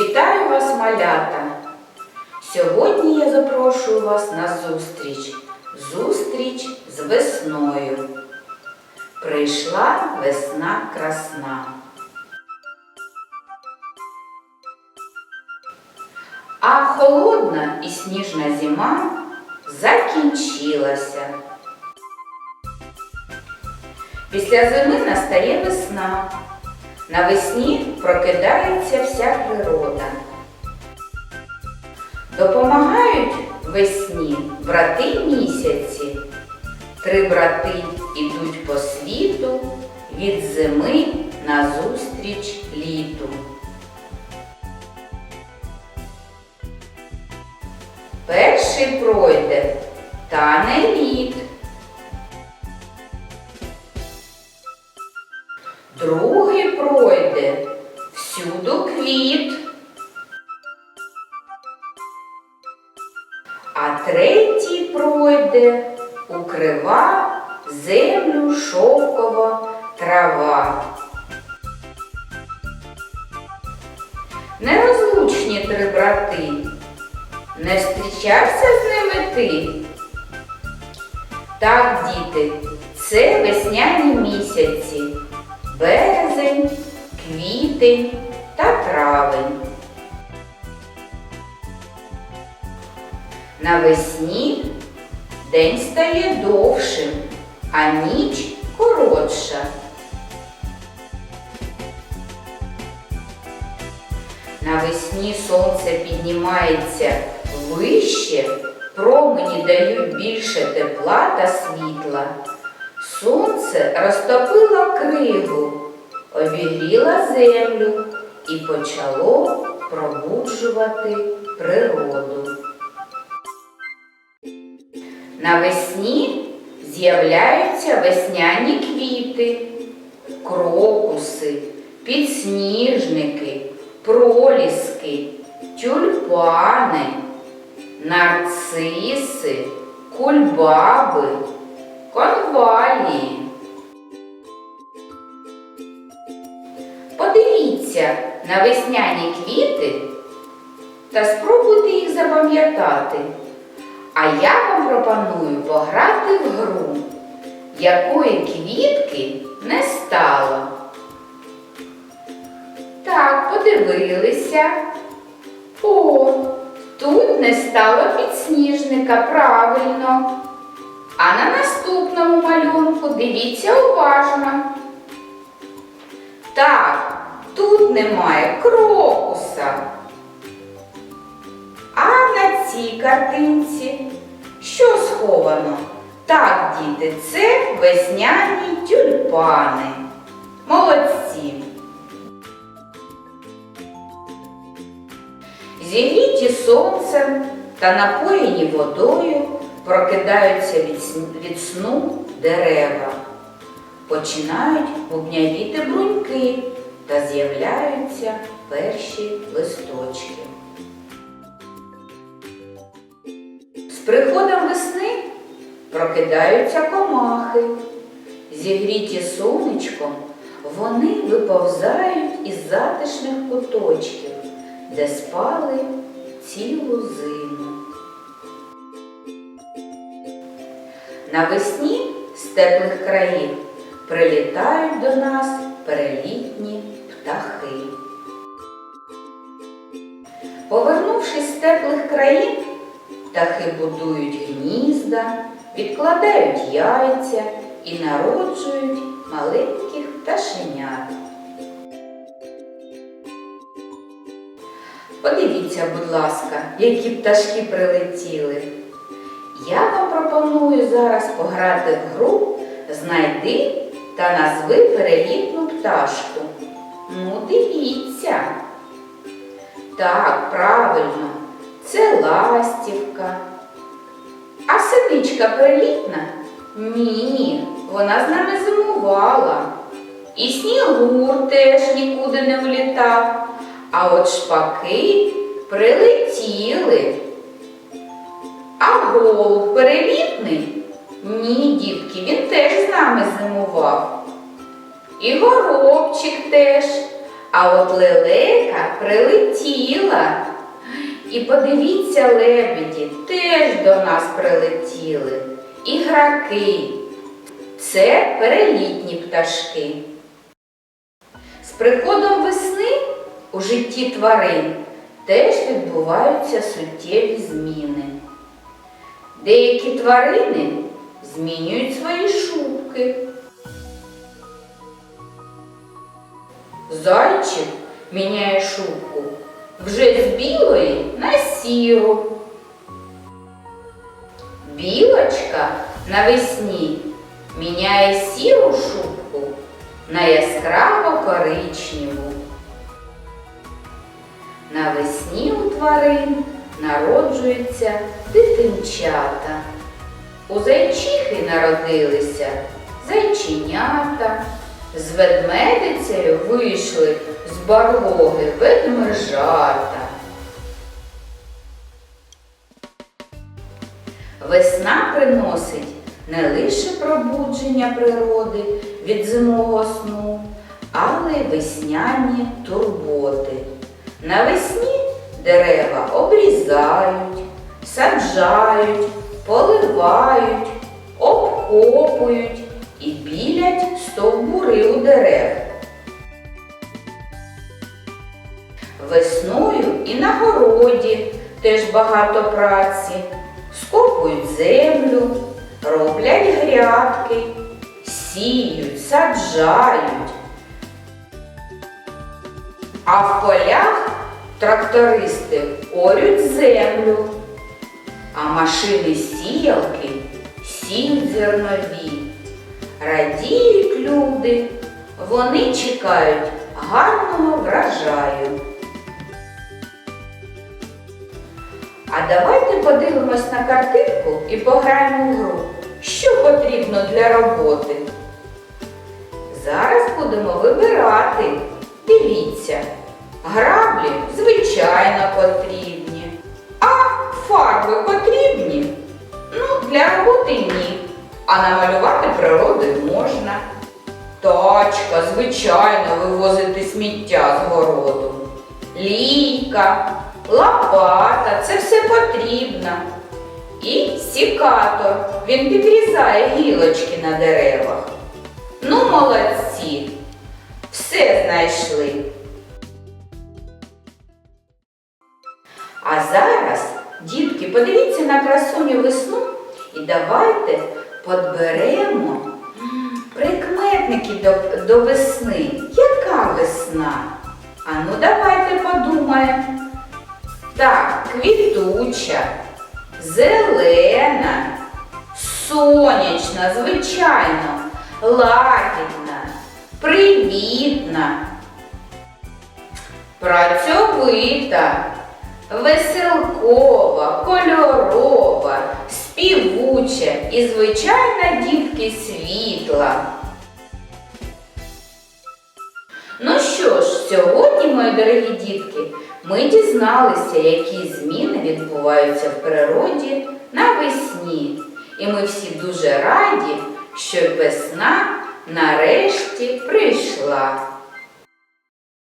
Вітаю вас, малята! Сьогодні я запрошую вас на зустріч. Зустріч з весною. Прийшла весна красна. А холодна і сніжна зима закінчилася. Після зими настає весна. Навесні прокидається вся природа. Допомагають весні брати місяці. Три брати ідуть по світу від зими назустріч літу. Перший пройде тане лід. Другий пройде всюду квіт. А третій пройде укрива землю шовкова трава. Нерозлучні три брати. Не зустрічався з ними ти? Так, діти, це весняні місяці. Квітень та травень. Навесні день стає довшим, а ніч коротша. Навесні сонце піднімається вище, промені дають більше тепла та світла. Сонце розтопило кригу, обігріло землю і почало пробуджувати природу. Навесні з'являються весняні квіти, крокуси, підсніжники, проліски, тюльпани, нарциси, кульбаби, конвалії. Подивіться на весняні квіти та спробуйте їх запам'ятати. А я вам пропоную пограти в гру, якої квітки не стало. Так, подивилися. О, тут не стало підсніжника, правильно. А на наступному малюнку дивіться уважно. Так, тут немає крокуса. А на цій картинці що сховано? Так, діти, це весняні тюльпани. Молодці. Зігріті сонцем та напоєні водою прокидаються від, сну дерева. Починають бубнявіти бруньки та з'являються перші листочки. З приходом весни прокидаються комахи. Зігріті сонечком, вони виповзають із затишних куточків, де спали цілу зиму. Навесні з теплих країв прилітають до нас перелітні Повернувшись з теплих країн, птахи будують гнізда, відкладають яйця і народжують маленьких пташенят. Подивіться, будь ласка, які пташки прилетіли. Я вам пропоную зараз пограти в гру Знайди та назви перелітну пташку. Ну, дивіться. Так, правильно, це ластівка. А синичка перелітна? Ні, вона з нами зимувала. І снігур теж нікуди не влітав. А от шпаки прилетіли. А голуб перелітний? Ні, дітки, він теж з нами зимував. І горобчик теж. А от лелека прилетіла. І подивіться, лебеді, теж до нас прилетіли. І граки. Це перелітні пташки. З приходом весни у житті тварин теж відбуваються суттєві зміни. Деякі тварини змінюють свої шубки. Зайчик міняє шубку вже з білої на сіру. Білочка навесні міняє сіру шубку на яскраво коричневу. Навесні у тварин народжуються дитинчата. У зайчихи народилися зайченята, ведмедицею вийшли з барлоги ведмежата. Весна приносить не лише пробудження природи від зимового сну, але й весняні турботи. Навесні дерева обрізають, саджають, поливають, обкопують стовбури у дерев. Весною і на городі теж багато праці. Скопують землю, роблять грядки, сіють, саджають. А в полях трактористи орють землю, а машини сіялки сіють зернові. Радіють люди, вони чекають гарного врожаю. А давайте подивимось на картинку і пограємо в гру. Що потрібно для роботи? Зараз будемо вибирати. Дивіться, граблі звичайно потрібні. А фарби потрібні? Ну, для роботи ні. А намалювати природою можна. Тачка, звичайно, вивозити сміття з городу. Лійка, лопата це все потрібно. І сікатор. Він підрізає гілочки на деревах. Ну, молодці. Все знайшли. А зараз, дітки, подивіться на красуню весну і давайте подберемо прикметники до, до весни. Яка весна? А ну давайте подумаємо. Так, квітуча, зелена, сонячна, звичайно, лагідна, привітна, працьовита, веселкова, кольорова, співуча і, звичайно, дітки світла. Ну що ж, сьогодні, мої дорогі дітки, ми дізналися, які зміни відбуваються в природі навесні. І ми всі дуже раді, що весна нарешті прийшла.